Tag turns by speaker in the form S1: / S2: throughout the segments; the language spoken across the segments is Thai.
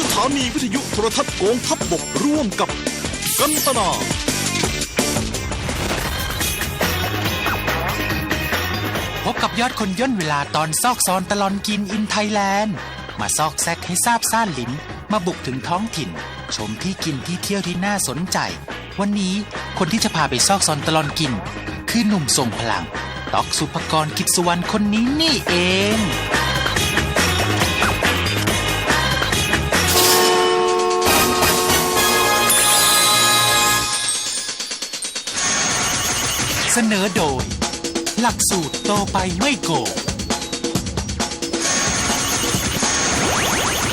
S1: สถานีวิทยุโทรทัศน์กองทัพบบกร่วมกับ กันตนา
S2: พบกับยอดคนย่นเวลาตอนซอกซอนตลอนกินอินไทยแลนด์ มาซอกแซกให้ทราบซ่านลิ้น มาบุกถึงท้องถิ่น ชมที่กินที่เที่ยวที่น่าสนใจ วันนี้คนที่จะพาไปซอกซอนตลอนกิน คือหนุ่มทรงพลัง ตอกสุภกรกิจสุวรรณคนนี้นี่เอง เสนอโดย หลักสูตรโตไปไม่โกง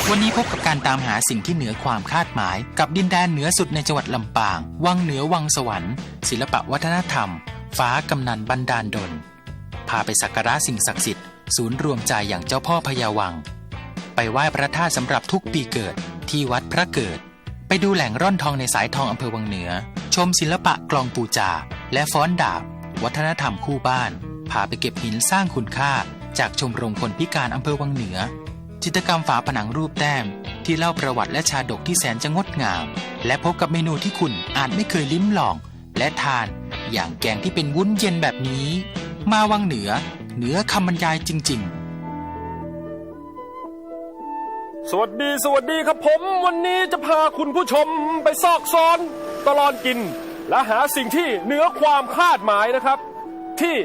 S2: วันนี้พบกับการตามหาสิ่งที่เหนือความคาดหมาย กับดินแดนเหนือสุดในจังหวัดลำปาง วังเหนือวังสวรรค์ ศิลปะวัฒนธรรม ฟ้ากำนันบันดาลดล พาไปสักการะสิ่งศักดิ์สิทธิ์ศูนย์รวมใจอย่างเจ้าพ่อพญาวัง ไปไหว้พระธาตุสำหรับทุกปีเกิดที่วัดพระเกิด ไปดูแหล่งร่อนทองในสายทองอำเภอวังเหนือ ชมศิลปะกลองปูจา และฟ้อนดาบ วัฒนธรรมคู่บ้าน พาไปเก็บหินสร้างคุณค่า จากชมรมคนพิการอำเภอวังเหนือ จิตรกรรมฝาผนังรูปแต้ม ที่เล่าประวัติและชาดกที่แสนจะงดงาม และพบกับเมนูที่คุณอาจไม่เคยลิ้มลอง และทาน อย่างแกงที่เป็นวุ้นเย็นแบบนี้ มาวังเหนือ เหนือคำบรรยายจริง ๆ
S3: สวัสดีสวัสดีครับผม วันนี้จะพาคุณผู้ชมไปซอกซอนตลอดกิน และหาสิ่งที่เหนือความคาดหมายนะครับ ที่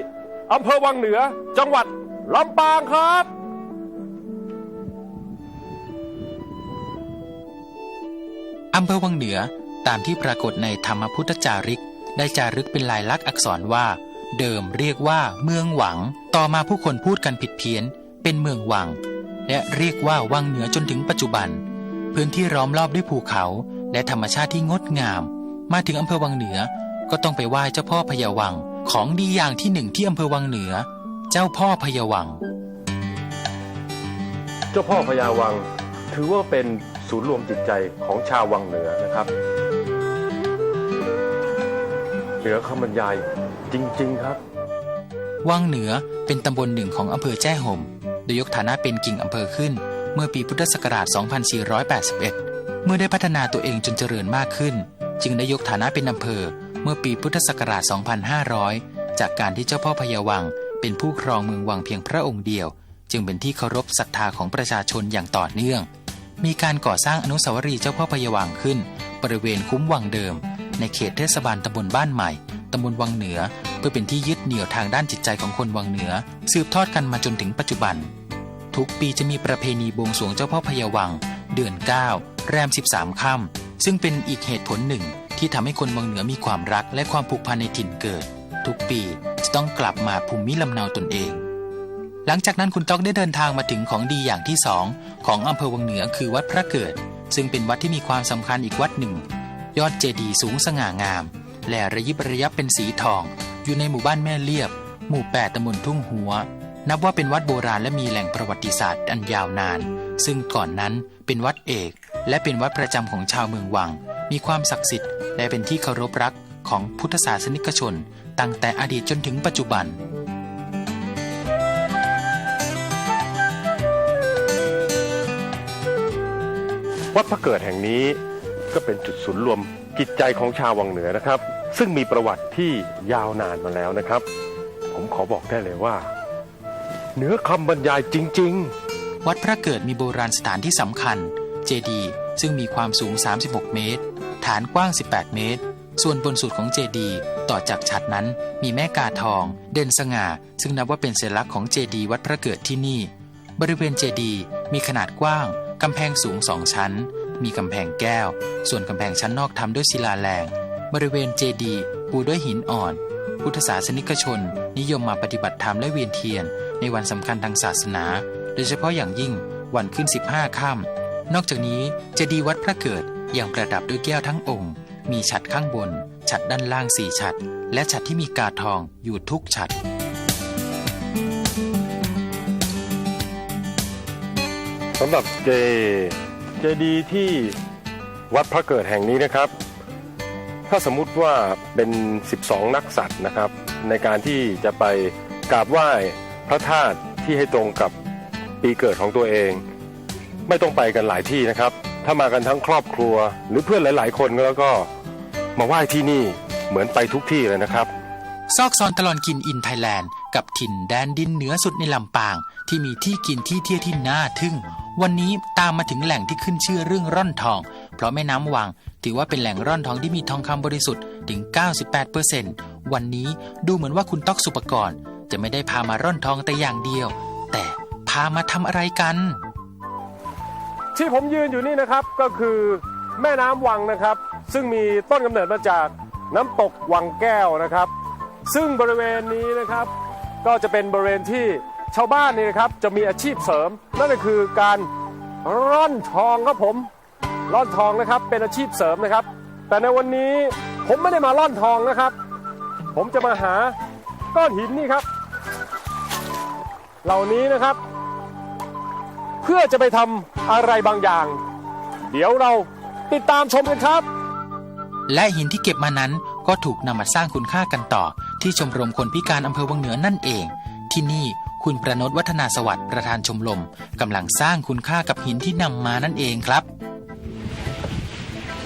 S3: อำเภอวังเหนือจังหวัดลำปางครับ
S2: อำเภอวังเหนือตามที่ปรากฏในธรรมพุทธจาริก ได้จารึกเป็นลายลักษณ์อักษรว่า เดิมเรียกว่าเมืองหวัง ต่อมาผู้คนพูดกันผิดเพี้ยน เป็นเมืองวัง และเรียกว่าวังเหนือจนถึงปัจจุบัน พื้นที่ล้อมรอบด้วยภูเขา และธรรมชาติที่งดงาม มาถึงอำเภอวังเหนือก็ต้องไปไหว้เจ้าพ่อพญาวัง ของดีอย่างที่หนึ่งที่อำเภอวังเหนือ เจ้าพ่อพญาวัง
S3: เจ้าพ่อพญาวังถือว่าเป็นศูนย์รวมจิตใจของชาววังเหนือนะครับ เหนือคำบรรยายจริง ๆ ครับ
S2: วังเหนือเป็นตำบลหนึ่งของอำเภอแจ้ห่มโดยยกฐานะเป็นกิ่งอำเภอขึ้น เมื่อปีพุทธศักราช 2481 เมื่อได้พัฒนาตัวเองจนเจริญมากขึ้น จึงได้ยกฐานะเป็นอำเภอเมื่อปีพุทธศักราช 2500 จากการที่เจ้าพ่อพญาวัง เป็นผู้ครองเมืองวังเพียงพระองค์เดียว จึงเป็นที่เคารพศรัทธาของประชาชนอย่างต่อเนื่อง มีการก่อสร้างอนุสาวรีย์เจ้าพ่อพญาวังขึ้น บริเวณคุ้มวังเดิม ในเขตเทศบาลตำบลบ้านใหม่ตำบลวังเหนือ เพื่อเป็นที่ยึดเหนี่ยวทางด้านจิตใจของคนวังเหนือ สืบทอดกันมาจนถึงปัจจุบัน ทุกปีจะมีประเพณีบวงสรวงเจ้าพ่อพญาวัง เดือน 9 แรม 13 ค่ำ ซึ่งเป็นอีกเหตุผลหนึ่งที่ทำให้คนวังเหนือมีความรักและความผูกพันในถิ่นเกิด ทุกปีจะต้องกลับมาภูมิลำเนาตนเอง หลังจากนั้นคุณต๊อกได้เดินทางมาถึงของดีอย่างที่สองของอำเภอวังเหนือคือวัดพระเกิด ซึ่งเป็นวัดที่มีความสำคัญอีกวัดหนึ่ง ยอดเจดีย์สูงสง่างาม และระยิบระยับเป็นสีทอง อยู่ในหมู่บ้านแม่เลียบ หมู่ 8ตำบลทุ่งหัว นับว่าเป็นวัดโบราณและมีแหล่งประวัติศาสตร์อันยาวนาน ซึ่งก่อนนั้นเป็นวัดเอก และเป็นวัดประจำของชาวเมืองวัง มีความศักดิ์สิทธิ์ และเป็นที่เคารพรักของพุทธศาสนิกชน ตั้งแต่อดีตจนถึงปัจจุบัน
S3: วัดพระเกิดแห่งนี้ก็เป็นจุดศูนย์รวมจิตใจของชาววังเหนือนะครับ ซึ่งมีประวัติที่ยาวนานมาแล้วนะครับ ผมขอบอกได้เลยว่าเหนือคำบรรยายจริง
S2: วัดพระเกิดมีโบราณสถานที่สำคัญ เจดีย์ซึ่งมีความสูง 36 เมตร ฐานกว้าง 18 เมตร ส่วนบนสุดของเจดีย์ต่อจากฉัดนั้นมีแม่กาทอง เด่นสง่า ซึ่งนับว่าเป็นสัญลักษณ์ของเจดีย์วัดพระเกิดที่นี่ บริเวณเจดีย์มีขนาดกว้างกำแพงสูงสองชั้น มีกำแพงแก้ว ส่วนกำแพงชั้นนอกทำด้วยศิลาแรง บริเวณเจดีย์ปูด้วยหินอ่อน พุทธศาสนิกชน นิยมมาปฏิบัติธรรมและเวียนเทียน ในวันสำคัญทางศาสนา โดยเฉพาะอย่างยิ่งวันขึ้น 15 ค่ำ นอกจากนี้เจดีย์วัดพระเกิดยังประดับด้วยแก้วทั้งองค์ มีฉัดข้างบน ฉัดด้านล่างสี่ฉัด และฉัดที่มีกาทองอยู่ทุกฉัด
S3: สำหรับเจเจดีย์ที่วัดพระเกิดแห่งนี้นะครับ ถ้าสมมุติว่าเป็น 12 นักสัตว์นะครับ ในการที่จะไปกราบไหว้พระธาตุที่ให้ตรงกับปีเกิดของตัวเอง ไม่ต้องไปกันหลายที่นะครับ ถ้ามากันทั้งครอบครัว หรือเพื่อนหลาย ๆ คนแล้วก็มาไหว้ที่นี่เหมือนไปทุกที่เลยนะครับ
S2: ซอกซอนตลอนกินอินไทยแลนด์ กับถิ่นแดนดินเหนือสุดในลำปาง ที่มีที่กินที่เที่ยวที่น่าทึ่ง วันนี้ตามมาถึงแหล่งที่ขึ้นชื่อเรื่องร่อนทอง เพราะแม่น้ำวัง ถือว่าเป็นแหล่งร่อนทองที่มีทองคำบริสุทธิ์ถึง 98%วันนี้ดูเหมือนว่าคุณต๊อกสุปกรณ์จะไม่ได้พามาร่อนทองแต่อย่างเดียว แต่พามาทำอะไรกัน
S3: ที่ผมยืนอยู่นี่นะครับก็คือแม่น้ำวังนะครับ ซึ่งมีต้นกำเนิดมาจากน้ำตกวังแก้วนะครับ ซึ่งบริเวณนี้นะครับ ก็จะเป็นบริเวณที่ชาวบ้านนี่นะครับจะมีอาชีพเสริม นั่นก็คือการร่อนทองครับผมร่อนทองนะครับเป็นอาชีพเสริมนะครับ แต่ในวันนี้ผมไม่ได้มาร่อนทองนะครับ ผมจะมาหาก้อนหินนี่ครับ เหล่านี้นะครับ เพื่อจะไปทำ อะไรบางอย่าง เดี๋ยวเราติดตามชมกันครับ
S2: และหินที่เก็บมานั้นก็ถูกนำมาสร้างคุณค่ากันต่อ ที่ชมรมคนพิการอำเภอวังเหนือนั่นเอง ที่นี่คุณประนตวัฒนาสวัสดิ์ประธานชมรมกำลังสร้างคุณค่ากับหินที่นำมานั่นเองครับ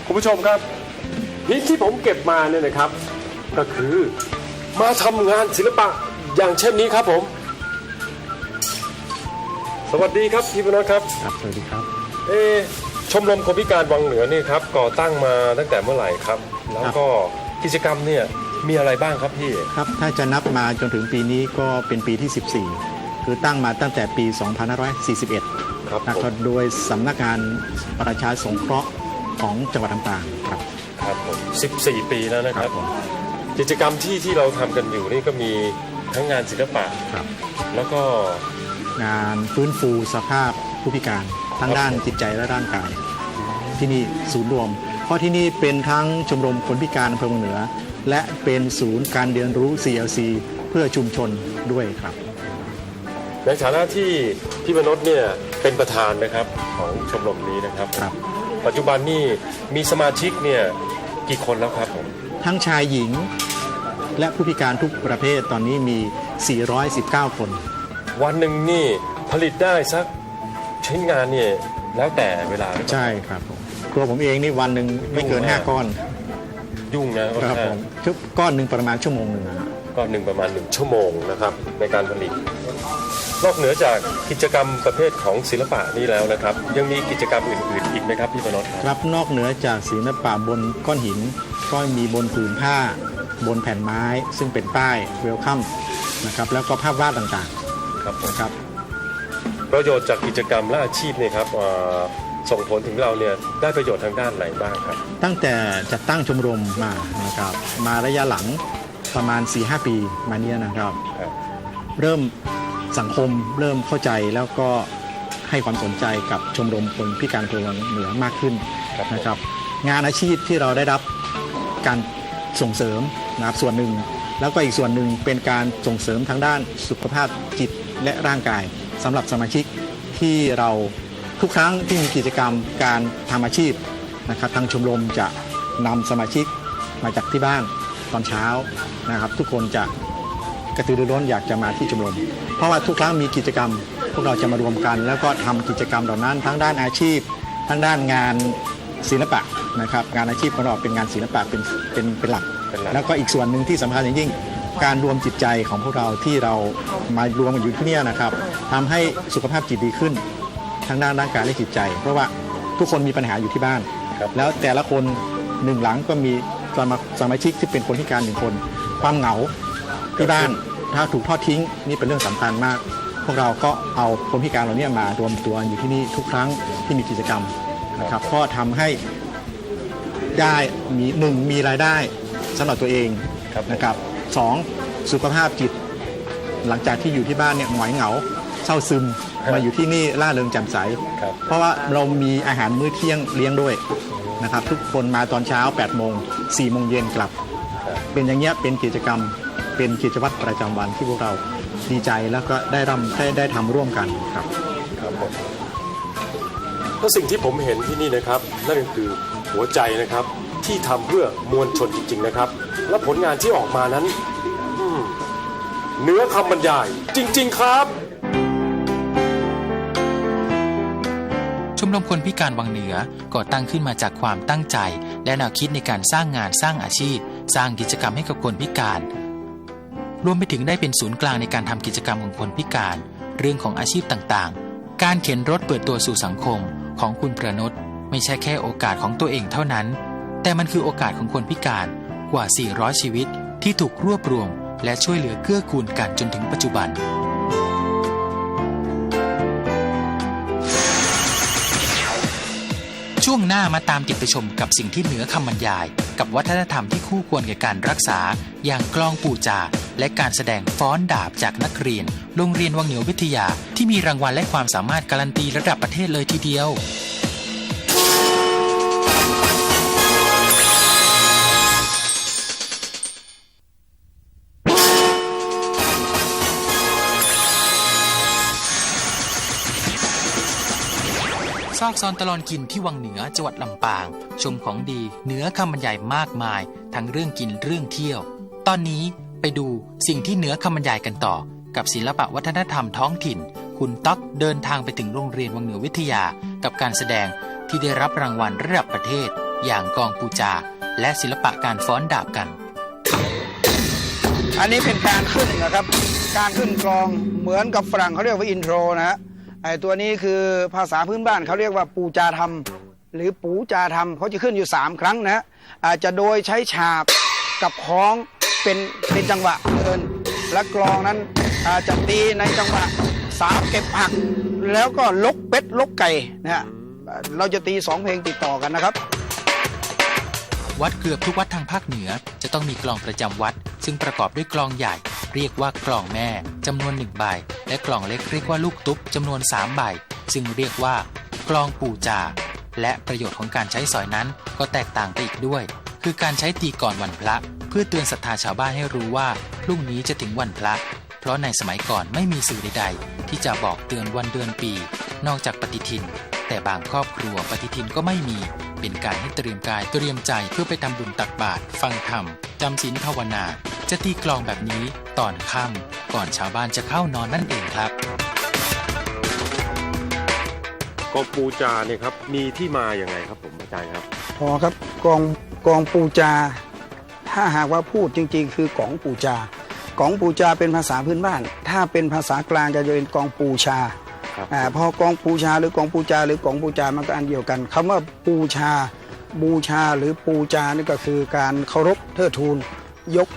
S3: คุณผู้ชมครับหินที่ผมเก็บมาเนี่ยนะครับ ก็คือมาทำงานศิลปะอย่างเช่นนี้ครับผม สวัสดีครับพี่พนทครับ
S4: ครับ สวัสดีครับ
S3: เอะชมรมคนพิการวังเหนือนี่ครับก่อตั้งมาตั้งแต่เมื่อไหร่ครับ แล้วก็กิจกรรมเนี่ยมีอะไรบ้างครับพี่
S4: ครับ ถ้าจะนับมาจนถึงปีนี้ก็เป็นปีที่ 14 คือตั้งมาตั้งแต่ปี 2541
S3: ครับ
S4: นะ
S3: ผ
S4: ครับ
S3: ม
S4: โดยสำนักงานประชาสงเคราะห์ของจังหวัดลำปางครับ
S3: ครับผม14 ปีแล้วนะครับ
S4: ผม
S3: กิจกรรมที่ที่เราทำกันอยู่นี่ก็มีทั้งงานศิลปะ
S4: ครับ
S3: แล้วก็
S4: งานฟื้นฟูสภาพผู้พิการทั้งด้านจิตใจและร่างกาย ที่นี่ศูนย์รวม เพราะที่นี่เป็นทั้งชมรมคนพิการอำเภอเมืองเหนือ และเป็นศูนย์การเรียนรู้ CLC เพื่อชุมชนด้วยครับ
S3: ในฐานะที่พี่มนษเนี่ยเป็นประธานนะครับของชมรมนี้นะครับ
S4: ครับ
S3: ปัจจุบันนี่มีสมาชิกเนี่ยกี่คนแล้วครับผม
S4: ทั้งชายหญิง และผู้พิการทุกประเภทตอนนี้มี 419 คน
S3: วันหนึ่งนี่ผลิตได้สักชิ้นงานเนี่ยแล้วแต่เวลาหรือเปล่า
S4: ใช่ครับผมตัวผมเองนี่วันหนึ่งไม่เกิน 5 ก้อน
S3: ยุ่งนะ
S4: ครับผมชุบก้อนหนึ่งประมาณชั่วโมงหนึ่งนะฮะ
S3: ก็หนึ่งประมาณหนึ่งชั่วโมงนะครับในการผลิต นอกเหนือจากกิจกรรมประเภทของศิลปะนี้แล้วนะครับ ยังมีกิจกรรมอื่นๆอีกไหมครับพี่มนษครับ
S4: ครับนอกเหนือจากศิลปะบนก้อนหิน ก็มีบนผืนผ้า บนแผ่นไม้ ซึ่งเป็นป้ายเวลคัมนะครับแล้วก็ภาพวาดต่าง
S3: ครับผม
S4: ๆนะครับ
S3: ประโยชน์จากกิจกรรมและอาชีพเนี่ยครับเอ่อส่งผลถึงเราเนี่ยได้ประโยชน์ทางด้านไหนบ้างครับ
S4: ตั้งแต่จัดตั้งชมรมมานะครับมาระยะหลังประมาณ 4-5 ปีมาเนี้ยนะครับ
S3: ครับ
S4: เริ่มสังคมเริ่มเข้าใจแล้วก็ให้ความสนใจกับชมรมคนพิการพลเมืองเหนือมากขึ้น
S3: ครับผม
S4: นะครับ งานอาชีพที่เราได้รับการส่งเสริมนะครับส่วนหนึ่ง แล้วก็อีกส่วนหนึ่งเป็นการส่งเสริมทางด้านสุขภาพจิต และร่างกายสำหรับสมาชิกที่เราทุกครั้งที่มีกิจกรรมการทำอาชีพนะครับทางชมรมจะนำสมาชิกมาจากที่บ้านตอนเช้านะครับ ทุกคนจะกระตือรือร้นอยากจะมาที่ชมรม เพราะว่าทุกครั้งมีกิจกรรม พวกเราจะมารวมกัน แล้วก็ทำกิจกรรมเหล่านั้น ทั้งด้านอาชีพ ทั้งด้านงานศิลปะนะครับงานอาชีพของเราเป็นงานศิลปะเป็นเป็นเป็นหลัก
S3: เป็นหลัก
S4: แล้วก็อีกส่วนหนึ่งที่สำคัญอย่างยิ่ง การรวมจิตใจของพวกเราที่เรามารวมกันอยู่ที่เนี่ยนะครับทำให้สุขภาพจิตดีขึ้นทั้งด้านร่างกายและจิตใจ เพราะว่าทุกคนมีปัญหาอยู่ที่บ้าน
S3: ครับ
S4: แล้วแต่ละคนหนึ่งหลังก็มีสมาสมาชิกที่เป็นคนพิการหนึ่งคน ความเหงาที่บ้านถ้าถูกทอดทิ้งนี่เป็นเรื่องสำคัญมาก พวกเราก็เอาคนพิการเหล่านี้มารวมตัวอยู่ที่นี่ทุกครั้งที่มีกิจกรรมนะครับก็ทำให้ได้มีหนึ่งมีรายได้สำหรับตัวเอง
S3: ครับผม
S4: นะครับ สองสุขภาพจิต หลังจากที่อยู่ที่บ้านเนี่ยหงอยเหงาเศร้าซึมมาอยู่ที่นี่ล่าเริงแจ่มใส
S3: ครับ
S4: เพราะว่าเรามีอาหารมื้อเที่ยงเลี้ยงด้วยนะครับทุกคนมาตอนเช้า8โมง4โมงเย็นกลับ
S3: ครับ
S4: เป็นอย่างเงี้ยเป็นกิจกรรมเป็นกิจวัตรประจำวันที่พวกเราดีใจแล้วก็ได้รำได้ได้ทำร่วมกันครับ
S3: ครับผมก็สิ่งที่ผมเห็นที่นี่นะครับ นั่นก็คือหัวใจนะครับ ที่ทำเพื่อมวลชนจริง ๆนะครับ และผลงานที่ออกมานั้นเหนื้อคำบรรยาย จริง ๆ ครับ
S2: ชมรมคนพิการวังเหนือก่อตั้งขึ้นมาจากความตั้งใจ และแนวคิดในการสร้างงานสร้างอาชีพ สร้างกิจกรรมให้กับคนพิการ รวมไปถึงได้เป็นศูนย์กลางในการทำกิจกรรมของคนพิการ เรื่องของอาชีพต่างๆ การเข็นรถเปิดตัวสู่สังคมของคุณประนตไม่ใช่แค่โอกาสของตัวเองเท่านั้น แต่มันคือโอกาสของคนพิการกว่า 400 ชีวิตที่ถูกรวบรวม และช่วยเหลือเกื้อกูลกันจนถึงปัจจุบัน ช่วงหน้ามาตามติดไปชมกับสิ่งที่เหนือคำบรรยาย กับวัฒนธรรมที่คู่ควรแก่การรักษา อย่างกลองปู่จา และการแสดงฟ้อนดาบจากนักเรียน โรงเรียนวังเหนียววิทยาที่มีรางวัลและความสามารถการันตีระดับประเทศเลยทีเดียว ซอกซอนตลอนกินที่วังเหนือจังหวัดลำปาง ชมของดีเหนือคำบรรยายมากมาย ทั้งเรื่องกินเรื่องเที่ยว ตอนนี้ไปดูสิ่งที่เหนือคำบรรยายกันต่อ กับศิลปะวัฒนธรรมท้องถิ่น คุณต๊อกเดินทางไปถึงโรงเรียนวังเหนือวิทยา กับการแสดงที่ได้รับรางวัลระดับประเทศ อย่างกองปูจา และศิลปะการฟ้อนดาบกัน
S5: อันนี้เป็นการขึ้นนะครับ การขึ้นกลองเหมือนกับฝรั่งเขาเรียกว่าอินโทรนะฮะ ไอ้ตัวนี้คือภาษาพื้นบ้านเขาเรียกว่าปูจาธรรม หรือปูจาธรรมเขาจะขึ้นอยู่ 3 ครั้งนะอาจจะโดยใช้ฉาบกับค้องเป็นเป็นจังหวะเดินและกลองนั้นอาจจะตีในจังหวะสามเก็บผัก แล้วก็ลกเป็ดลกไก่นะฮะเราจะตีสองเพลงติดต่อกันนะครับ
S2: วัดเกือบทุกวัดทางภาคเหนือ จะต้องมีกลองประจำวัด ซึ่งประกอบด้วยกลองใหญ่ เรียกว่ากลองแม่จำนวนหนึ่งใบ และกล่องเล็กเรียกว่าลูกตุ๊บจำนวนสามใบ ซึ่งเรียกว่ากลองปู่จา และประโยชน์ของการใช้สอยนั้นก็แตกต่างไปอีกด้วย คือการใช้ตีก่อนวันพระ เพื่อเตือนศรัทธาชาวบ้านให้รู้ว่าพรุ่งนี้จะถึงวันพระ เพราะในสมัยก่อนไม่มีสื่อใดๆ ที่จะบอกเตือนวันเดือนปี นอกจากปฏิทิน แต่บางครอบครัวปฏิทินก็ไม่มี เป็นการให้เตรียมกายเตรียมใจเพื่อไปทำบุญตักบาตรฟังธรรมจำศีลภาวนา จะตีกลองแบบนี้ตอนค่ำก่อนชาวบ้านจะเข้านอนนั่นเองครับ
S3: กองปูจาเนี่ยครับมีที่มาอย่างไงครับผมอาจารย์ครับ
S5: พอครับกองกองปูจา ถ้าหากว่าพูดจริง ๆ คือกองปูจากองปูจาเป็นภาษาพื้นบ้าน ถ้าเป็นภาษากลางจะเป็นกองปูชา
S3: ครับ
S5: อ่าพอกองปูชาหรือกองปูจา หรือกองปูจามันก็อันเดียวกันคำว่าปูชา บูชาหรือปูจานี่ก็คือการเคารพเทิดทูนยก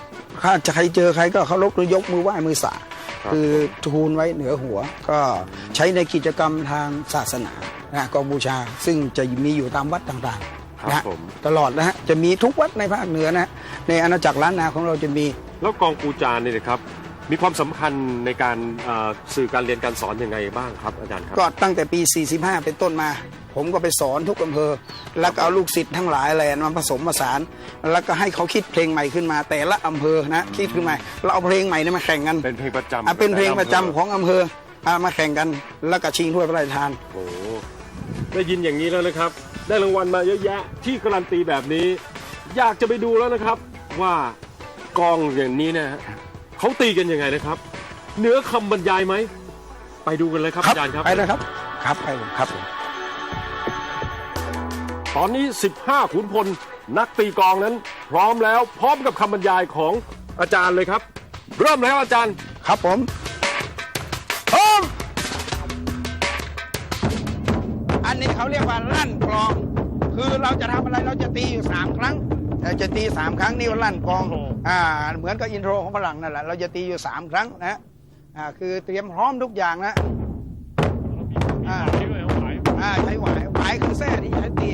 S5: ถ้าจะใครเจอใครก็เคารพหรือยกมือไหว้มือสา
S3: ครับ
S5: คือทูลไว้เหนือหัว ก็ใช้ในกิจกรรมทางศาสนานะกองบูชาซึ่งจะมีอยู่ตามวัดต่างๆ
S3: ครับ
S5: นะฮะ
S3: ผม
S5: ตลอดนะฮะจะมีทุกวัดในภาคเหนือนะฮะในอาณาจักรล้านนาของเราจะมี
S3: แล้วกองปูจาเนี่ยนะครับ มีความสำคัญในการเอ่อสื่อการเรียนการสอนยังไงบ้างครับอาจารย์ครับ
S5: ก็ตั้งแต่ปี 45 เป็นต้นมา ผมก็ไปสอนทุกอำเภอ แล้วก็เอาลูกศิษย์ทั้งหลายแหล่มาผสมผสาน แล้วก็ให้เขาคิดเพลงใหม่ขึ้นมา แต่ละอำเภอนะคิดขึ้นมาเราเอาเพลงใหม่เนี่ยมาแข่งกัน
S3: เป็นเพลงประจำ
S5: อะเป็นเพลงประจำของอำเภอเอามาแข่งกัน แล้วก็ชิงถ้วยพระราชทาน
S3: โอ้โหได้ยินอย่างนี้แล้วนะครับ ได้รางวัลมาเยอะแยะที่การันตีแบบนี้ อยากจะไปดูแล้วนะครับว่ากองอย่างนี้นะฮะ เขาตีกันยังไงนะครับเนื้อคำบรรยายไหม ไปดูกันเลยครับอาจารย์ครับ
S5: ไปเลยครับ ครับไปเลยครับ
S3: ตอนนี้ 15 ขุนพลนักตีกลองนั้น พร้อมแล้วพร้อมกับคำบรรยายของอาจารย์เลยครับ เริ่มแล้วอาจารย์
S5: ครับผมพร้อมอันนี้เขาเรียกว่าลั่นกลอง คือเราจะทำอะไรเราจะตีอยู่สามครั้งเรา จะตีสามครั้งนี่ว่าลั่นกลอง
S3: โอ้โห
S5: อ่าเหมือนกับอินโทรของฝรั่งนั่นแหละเราจะตีอยู่สามครั้งนะอ่าคือเตรียมพร้อมทุกอย่างนะอ่าอ่าใช้หวายหวายคือแส้ที่ใช้ตี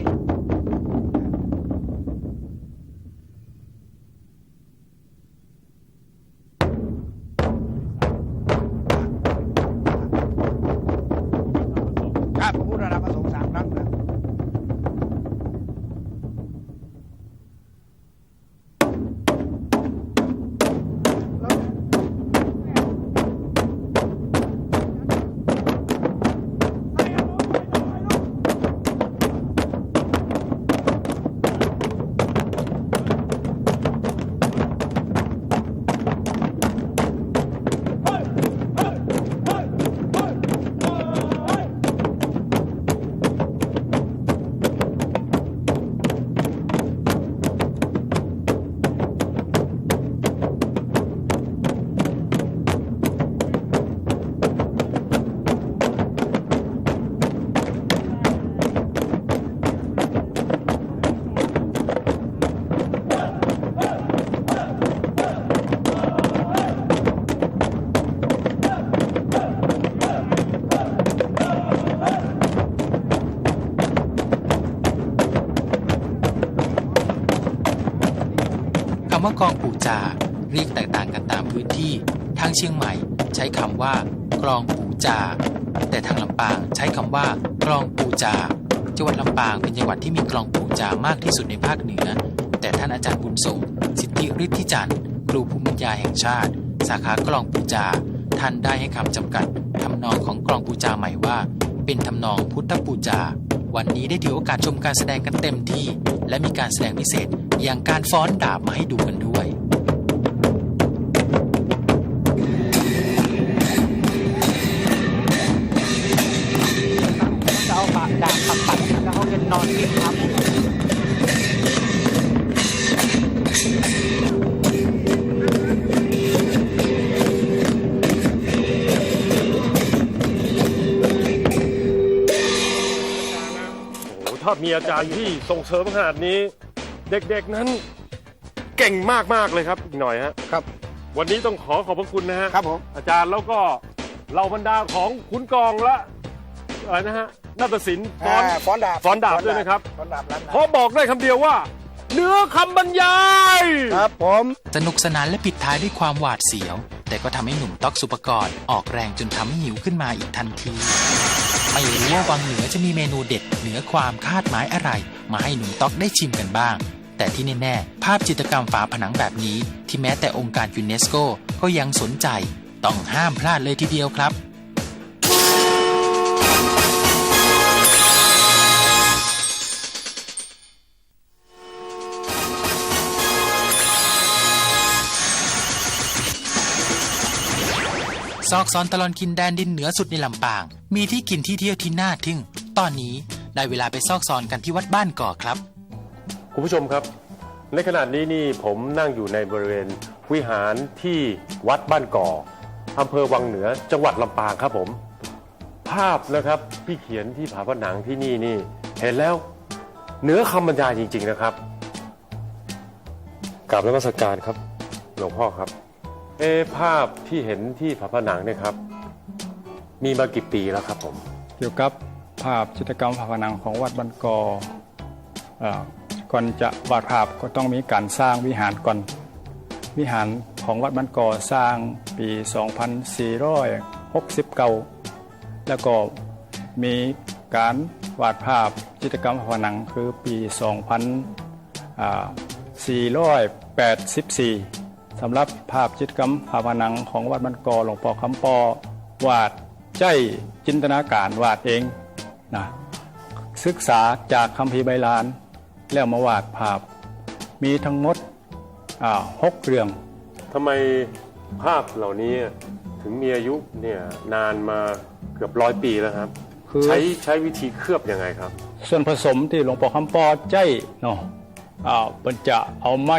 S2: จา แต่ทางลำปางใช้คำว่ากลองปูจา จังหวัดลำปางเป็นจังหวัดที่มีกลองปูจามากที่สุดในภาคเหนือ แต่ท่านอาจารย์บุญส่ง สิทธิฤทธิจันทร์ครูภูมิปัญญาแห่งชาติ สาขากลองปูจา ท่านได้ให้คำจำกัดทำนองของกลองปูจาใหม่ว่า เป็นทำนองพุทธปูจา วันนี้ได้ถือโอกาสชมการแสดงกันเต็มที่ และมีการแสดงพิเศษอย่างการฟ้อนดาบมาให้ดูกันด้วย
S3: มีอาจารย์ที่ส่งเสริมขนาดนี้ เด็กๆนั้นเก่งมากๆเลยครับอีกหน่อยฮะ
S5: ครับ
S3: วันนี้ต้องขอขอบพระคุณนะฮะ
S5: ครับผม
S3: อาจารย์แล้วก็เหล่าบรรดาของขุนกองและอะไรนะฮะนาฏศิลป์ฟ้อน
S5: อ่าฟ้อนดาบ
S3: ฟ้อนดาบด้วยนะครับ
S5: ฟ้อนดาบล้านนา
S3: ขอบอกได้คำเดียวว่า เนื้อคำบรรยาย
S5: ครับผม
S2: สนุกสนานและปิดท้ายด้วยความหวาดเสียว แต่ก็ทำให้หนุ่มต๊อกสุปกรณ์ออกแรงจนทำให้หิวขึ้นมาอีกทันที ไม่รู้ว่าวังเหนือจะมีเมนูเด็ดเหนือความคาดหมายอะไร มาให้หนุ่มต๊อกได้ชิมกันบ้าง แต่ที่แน่ๆภาพจิตรกรรมฝาผนังแบบนี้ ที่แม้แต่องค์การยูเนสโกก็ยังสนใจ ต้องห้ามพลาดเลยทีเดียวครับ ซอกซอนตลอนกินแดนดินเหนือสุดในลำปาง มีที่กินที่เที่ยวที่น่าทึ่ง ตอนนี้ได้เวลาไปซอกซอนกันที่วัดบ้านก่อครับ
S3: คุณผู้ชมครับ ในขณะนี้นี่ผมนั่งอยู่ในบริเวณวิหารที่วัดบ้านก่ออำเภอวังเหนือจังหวัดลำปางครับผม ภาพนะครับที่เขียนที่ผาผนังที่นี่นี่ เห็นแล้วเหนือคำบรรยายจริง ๆนะครับกราบนมัสการครับ หลวงพ่อครับ เอะภาพที่เห็นที่ผาผนังเนี่ยครับ มีมากี่ปีแล้วครับผม
S6: เกี่ยวกับภาพจิตรกรรมฝาผนังของวัดบันกอเอ่อก่อนจะวาดภาพก็ต้องมีการสร้างวิหารก่อน วิหารของวัดบันกอสร้างปี 2469 แล้วก็มีการวาดภาพจิตรกรรมฝาผนังคือปี 2484 สำหรับภาพจิตรกรรมฝาผนังของวัดบันกอหลวงพ่อคำปอวาดใจจินตนาการวาดเองนะศึกษาจากคัมภีร์ไบาลาน แล้วมาวาดภาพ มีทั้งหมดอ่าหกเรื่อง
S3: ทำไมภาพเหล่านี้ถึงมีอายุเนี่ยนานมาเกือบร้อยปีแล้วครับ
S6: คือ
S3: ใช้ใช้วิธีเคลือบยังไงครับ
S6: ส่วนผสมที่หลวงพ่อคำปอใจเนาะอ่าเป็นจะเอาไม้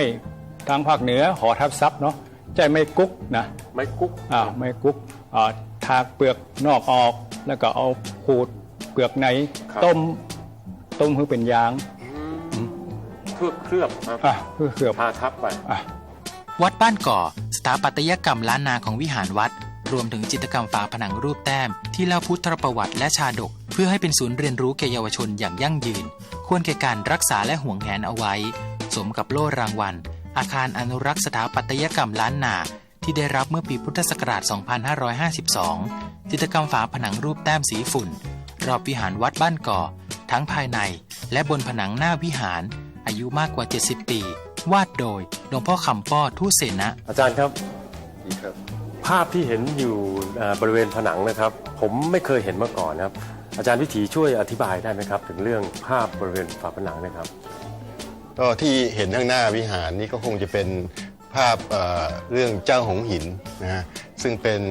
S6: ทางภาคเหนือหอทับซับเนาะใจไม่กุ๊กนะ
S3: ไม้กุ๊ก
S6: อ่าไม่กุ๊กอ่าทากเปลือกนอกออกแล้วก็เอาขูดเปลือกในต้มต้มให้เป็นยาง
S3: เพื่อเคลือบครับ
S6: อะเพื่อเขือบ
S3: ทาทับไป
S6: อะ
S2: วัดบ้านก่อ สถาปัตยกรรมล้านนาของวิหารวัด รวมถึงจิตรกรรมฝาผนังรูปแต้ม ที่เล่าพุทธประวัติและชาดก เพื่อให้เป็นศูนย์เรียนรู้แก่เยาวชนอย่างยั่งยืน ควรแก่การรักษาและห่วงแหนเอาไว้ สมกับโล่รางวัล อาคารอนุรักษ์สถาปัตยกรรมล้านนาที่ได้รับเมื่อปีพุทธศักราช 2552 จิตรกรรมฝาผนังรูปแต้มสีฝุ่น รอบวิหารวัดบ้านก่อ ทั้งภายในและบนผนังหน้าวิหาร อายุมากกว่า 70 ปี วาดโดยหลวงพ่อคำป้อทุเสนะ
S3: อาจารย์ครับภาพที่เห็นอยู่อ่าบริเวณผนังนะครับ ผมไม่เคยเห็นมาก่อนนะครับ อาจารย์วิถีช่วยอธิบายได้ไหมครับ ถึงเรื่องภาพบริเวณฝาผนังนะครับ
S7: ก็ที่เห็นข้างหน้าวิหารนี่ก็คงจะเป็นภาพเอ่อเรื่องเจ้าหงหินนะฮะซึ่งเป็น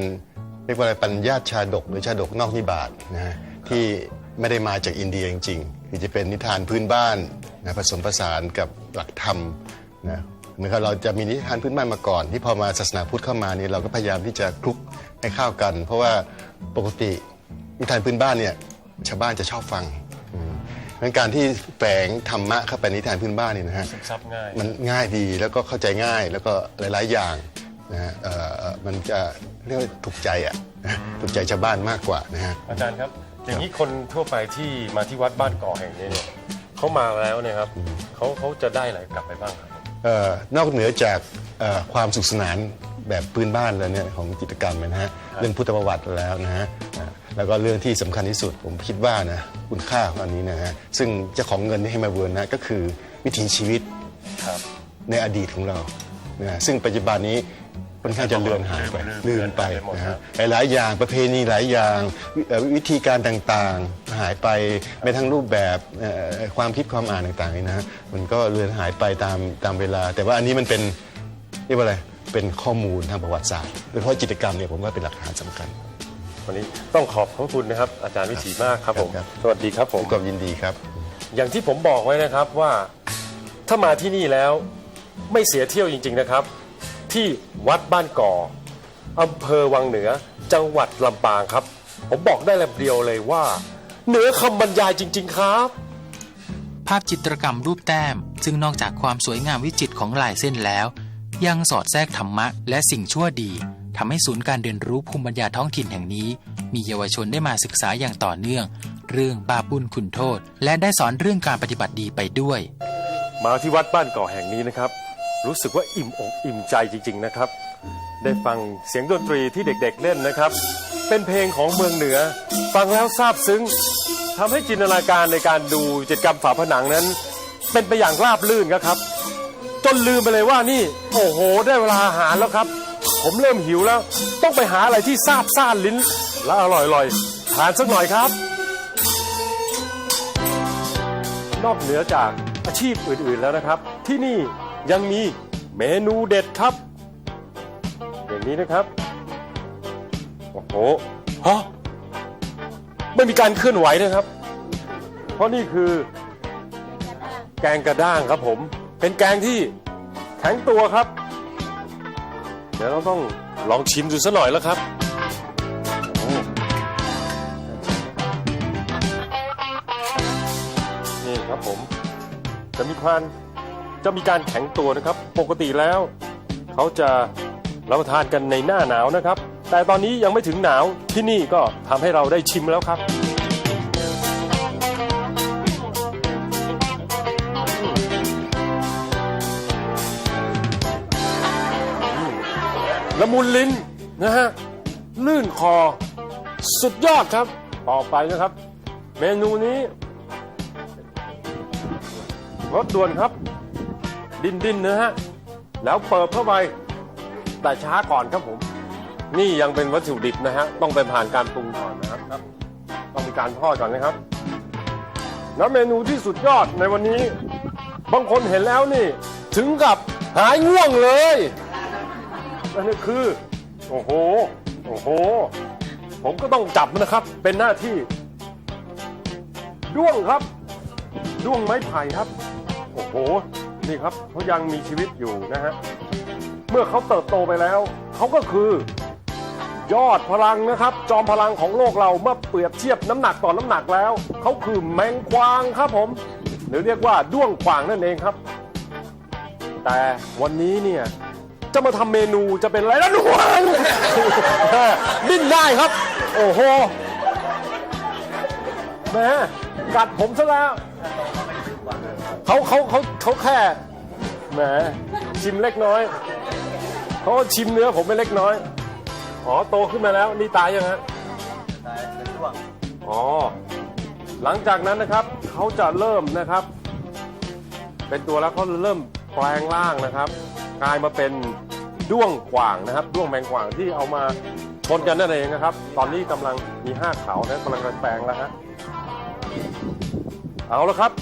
S7: เรียกว่าอะไรปัญญาชาดกหรือชาดกนอกนิบาตนะฮะที่ไม่ได้มาจากอินเดียจริงๆคือจะเป็นนิทานพื้นบ้านนะผสมผสานกับหลักธรรมนะเหมือนกับเราจะมีนิทานพื้นบ้านมาก่อน ที่พอมาศาสนาพุทธเข้ามานี่เราก็พยายามที่จะคลุกให้เข้ากัน เพราะว่าปกตินิทานพื้นบ้านเนี่ยชาวบ้านจะชอบฟัง เพราะฉะนั้นการที่แฝงธรรมะเข้าไปในนิทานพื้นบ้านนี่นะฮะ
S3: ซับง่าย
S7: มันง่ายดีแล้วก็เข้าใจง่ายแล้วก็หลาย ๆ อย่างนะฮะเอ่อเอ่อมันจะเรียกว่าถูกใจอะนะถูกใจชาวบ้านมากกว่านะฮะ
S3: อาจารย์ครับ อย่างนี้คนทั่วไปที่มาที่วัดบ้านก่อแห่งนี้เนี่ยเขามาแล้วเนี่ยครับเขาเขาจะได้อะไรกลับไปบ้างครับ
S7: เอ่อนอกเหนือจากเอ่อความสุขสนาน แบบพื้นบ้านแล้วเนี่ยของจิตรกรรมนะฮะเรื่องพุทธประวัติแล้วนะฮะอ่าแล้วก็เรื่องที่สำคัญที่สุดผมคิดว่านะคุณค่าของอันนี้นะฮะซึ่งเจ้าของเงินที่ให้มาเวิร์นนะก็คือวิถีชีวิตในอดีตของเรานะฮะซึ่งปัจจุบันนี้ค่อนข้างจะเลือนหายไปลืมไปนะฮะหลายๆอย่างประเพณีหลายอย่างวิเอ่อวิธีการต่างๆ หายไปไม่ทั้งรูปแบบเอ่อความคิดความอ่านต่างๆนี่นะฮะมันก็เลือนหายไปตามตามเวลา แต่ว่าอันนี้มันเป็นเรียกว่าอะไร เป็นข้อมูลทางประวัติศาสตร์โดยเฉพาะจิตรกรรมเนี่ยผมว่าเป็นหลักฐานสำคัญ
S3: วันนี้ต้องขอบพระคุณนะครับ อาจารย์วิถีมากครับผม
S7: ครับ
S3: สวัสดีครับผม
S7: ด้วยความยินดีครับ
S3: อย่างที่ผมบอกไว้นะครับว่าถ้ามาที่นี่แล้วไม่เสียเที่ยวจริง ๆนะครับ ที่วัดบ้านก่ออำเภอวังเหนือจังหวัดลำปางครับ ผมบอกได้ลำเดียวเลยว่า เหนือคำบรรยายจริง ๆ ครับ
S2: ภาพจิตรกรรมรูปแต้ม ซึ่งนอกจากความสวยงามวิจิตรของลายเส้นแล้ว ยังสอดแทรกธรรมะและสิ่งชั่วดีทำให้ศูนย์การเรียนรู้ภูมิปัญญาท้องถิ่นแห่งนี้ มีเยาวชนได้มาศึกษาอย่างต่อเนื่อง เรื่องบาปบุญคุณโทษ และได้สอนเรื่องการปฏิบัติดีไปด้วย
S3: มาที่วัดบ้านเก่อแห่งนี้นะครับ รู้สึกว่าอิ่มอกอิ่มใจจริง ๆนะครับ ได้ฟังเสียงดนตรีที่เด็กๆเล่นนะครับ เป็นเพลงของเมืองเหนือ ฟังแล้วซาบซึ้งทำให้จินตนาการในการดูกิจกรรมฝาผนังนั้น เป็นไปอย่างราบรื่นครับ นลืมไปเลยว่านี่โอ้โหได้เวลาอาหารแล้วครับ ผมเริ่มหิวแล้ว ต้องไปหาอะไรที่ซาบซ่านลิ้น และอร่อยๆทานสักหน่อยครับ นอกเหนือจากอาชีพอื่นๆแล้วนะครับ ที่นี่ยังมีเมนูเด็ดครับ อย่างนี้นะครับ โอ้โหฮะไม่มีการเคลื่อนไหวนะครับ เพราะนี่คือแกงกระด้างครับผม เป็นแกงที่ แข็งตัวครับ เดี๋ยวเราต้องลองชิมดูสักหน่อยแล้วครับนี่ครับผม จะมีความจะมีการแข็งตัวนะครับ ปกติแล้ว เขาจะรับประทานกันในหน้าหนาวนะครับ แต่ตอนนี้ยังไม่ถึงหนาวที่นี่ก็ทำให้เราได้ชิมแล้วครับ ละมุนลิ้นนะฮะลื่นคอสุดยอดครับ ต่อไปนะครับ เมนูนี้รสด่วนครับ ดินดินนะฮะแล้วเปิดเข้าไปแต่ช้าก่อนครับผม นี่ยังเป็นวัตถุดิบนะฮะต้องไปผ่านการปรุงก่อนนะครับต้องมีการทอดก่อนนะครับ แล้วเมนูที่สุดยอดในวันนี้ บางคนเห็นแล้วนี่ ถึงกับหายง่วงเลย นั่นก็คือ โอ้โห โอ้โห ผมก็ต้องจับมันนะครับ เป็นหน้าที่ ด้วงครับ ด้วงไม้ไผ่ครับ โอ้โห นี่ครับเขายังมีชีวิตอยู่นะฮะ เมื่อเขาเติบโตไปแล้ว เขาก็คือ ยอดพลังนะครับ จอมพลังของโลกเราเมื่อเปรียบเทียบน้ำหนักต่อน้ำหนักแล้ว เขาคือแมงควางครับผม หรือเรียกว่าด้วงขวางนั่นเองครับ แต่วันนี้เนี่ย จะมาทำเมนูจะเป็นอะไรนะหนวงดิ้นได้ครับ โอ้โหแหม่กัดผมซะแล้วเขาเขาเขาเขาแค่แหมชิมเล็กน้อยเขาชิมเนื้อผมไปเล็กน้อยอ๋อโตขึ้นมาแล้วนี่ตายยังฮะตายเป็นช่วงอ๋อหลังจากนั้นนะครับเขาจะเริ่มนะครับ เป็นตัวแล้วเขาเริ่มแปลงร่างนะครับ กลายมาเป็นด้วงกว่างนะครับด้วงแมงกว่างที่เอามาชนกันนั่นเองนะครับ ตอนนี้กำลังมีห้าเขานะกำลังแปลงแล้วฮะเอาละครับ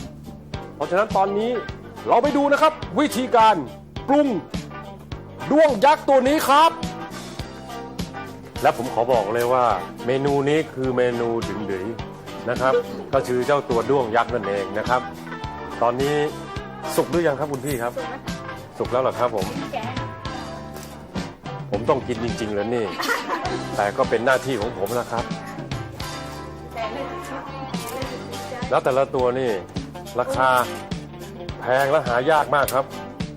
S3: เพราะฉะนั้นตอนนี้เราไปดูนะครับ วิธีการปรุงด้วงยักษ์ตัวนี้ครับ และผมขอบอกเลยว่า เมนูนี้คือเมนูดึงดืยนะครับ ก็คือเจ้าตัวด้วงยักษ์นั่นเองนะครับ ตอนนี้สุกหรือยังครับคุณพี่ครับ สุกแล้ว เหรอครับผม ผมต้องกินจริงๆเลยนี่ แต่ก็เป็นหน้าที่ของผมนะครับ แล้วแต่ละตัวนี่ ราคาแพงและหายากมากครับ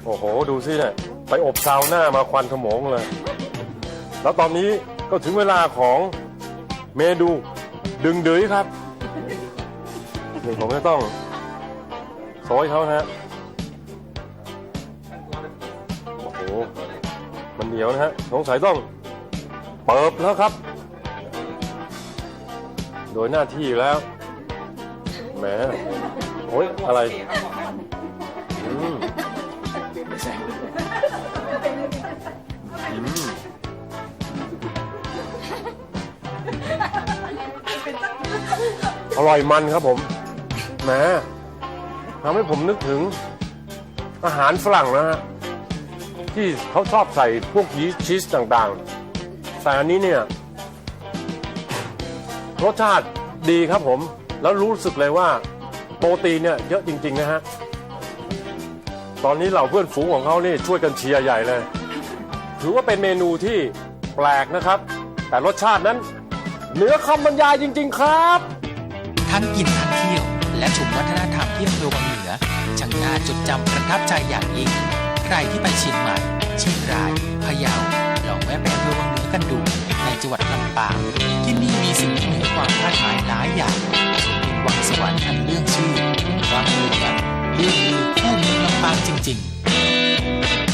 S3: โอ้โห ดูสิเนี่ยไปอบซาวน่ามาควันขโมงเลย แล้วตอนนี้ก็ถึงเวลาของเมนูดึงดืยครับนี่ผมจะต้องโซยเขานะฮะ เหนียวนะฮะสงสัยต้องเปิบแล้วครับ โดยหน้าที่แล้วแหมโอ้ยอะไรอืมอืมอร่อยมันครับผมแหมทำให้ผมนึกถึงอาหารฝรั่งนะฮะ ที่เขาชอบใส่พวกยีสต์ชีสต่างๆ แต่อันนี้เนี่ยรสชาติดีครับผม แล้วรู้สึกเลยว่าโปรตีนเนี่ยเยอะจริง ๆ นะฮะ ตอนนี้เหล่าเพื่อนฝูงของเขานี่ช่วยกันเชียร์ใหญ่เลย ถือว่าเป็นเมนูที่แปลกนะครับ แต่รสชาตินั้นเหนือคำบรรยายจริง ๆ ครับ
S2: ทั้งกินทั้งเที่ยว และชมวัฒนธรรมที่อำเภอวังเหนือช่างน่าจดจำประทับใจอย่างยิ่ง รที่ไปเชียงใหม่ เชียงรายพะเยาลองแวะไปอำเภอวังเหนือกันดู ในจังหวัดลำปางที่นี่มีสิ่งที่เหนือความคาดหมายหลายอย่างเป็นวังสวรรค์อันเรื่องชื่อวังเหนือเรื่องลือคู่เมืองลำปางจริง ๆ